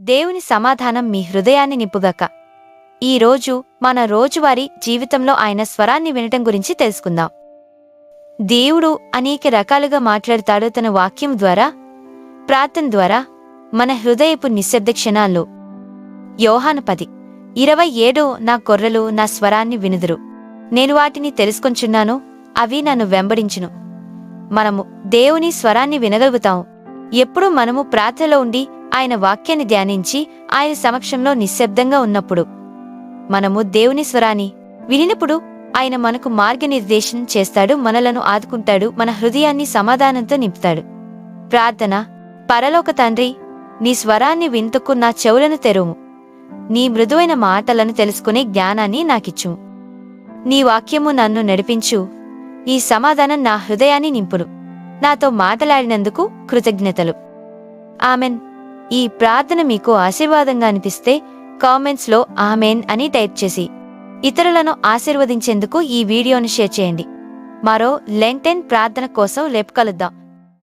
దేవుని సమాధానం మీ హృదయాన్ని నింపుగాక. ఈరోజు మన రోజువారీ జీవితంలో ఆయన స్వరాన్ని వినటం గురించి తెలుసుకుందాం. దేవుడు అనేక రకాలుగా మాట్లాడతాడు తన వాక్యం ద్వారా ప్రార్థన ద్వారా మన హృదయపు నిశ్శబ్ద క్షణాల్లో. యోహాను పది ఇరవై ఏడు నా కొర్రలు నా స్వరాన్ని వినుదురు. నేను వాటిని తెలుసుకొంచున్నాను అవి నన్ను వెంబడించును. మనము దేవుని స్వరాన్ని వినగలుగుతాం. ఎప్పుడు మనము ప్రార్థనలో ఉండి ఆయన వాక్యాన్ని ధ్యానించి ఆయన సమక్షంలో నిశ్శబ్దంగా ఉన్నప్పుడు మనము దేవుని స్వరాన్ని వినినప్పుడు ఆయన మనకు మార్గనిర్దేశం చేస్తాడు మనలను ఆదుకుంటాడు మన హృదయాన్ని సమాధానంతో నింపుతాడు. ప్రార్థన పరలోక తండ్రి నీ స్వరాన్ని వింతకు నా చెవులను తెరువు. నీ మృదువైన మాటలను తెలుసుకునే జ్ఞానాన్ని నాకిచ్చు. నీ వాక్యము నన్ను నడిపించు. ఈ సమాధానం నా హృదయాన్ని నింపును. నాతో మాట్లాడినందుకు కృతజ్ఞతలు. ఆమెన్. ఈ ప్రార్థన మీకు ఆశీర్వాదంగా అనిపిస్తే కామెంట్స్లో ఆమెన్ అని టైప్ చేసి ఇతరులను ఆశీర్వదించేందుకు ఈ వీడియోను షేర్ చేయండి. మరో లెంటెన్ ప్రార్థన కోసం రేపు కలుద్దాం.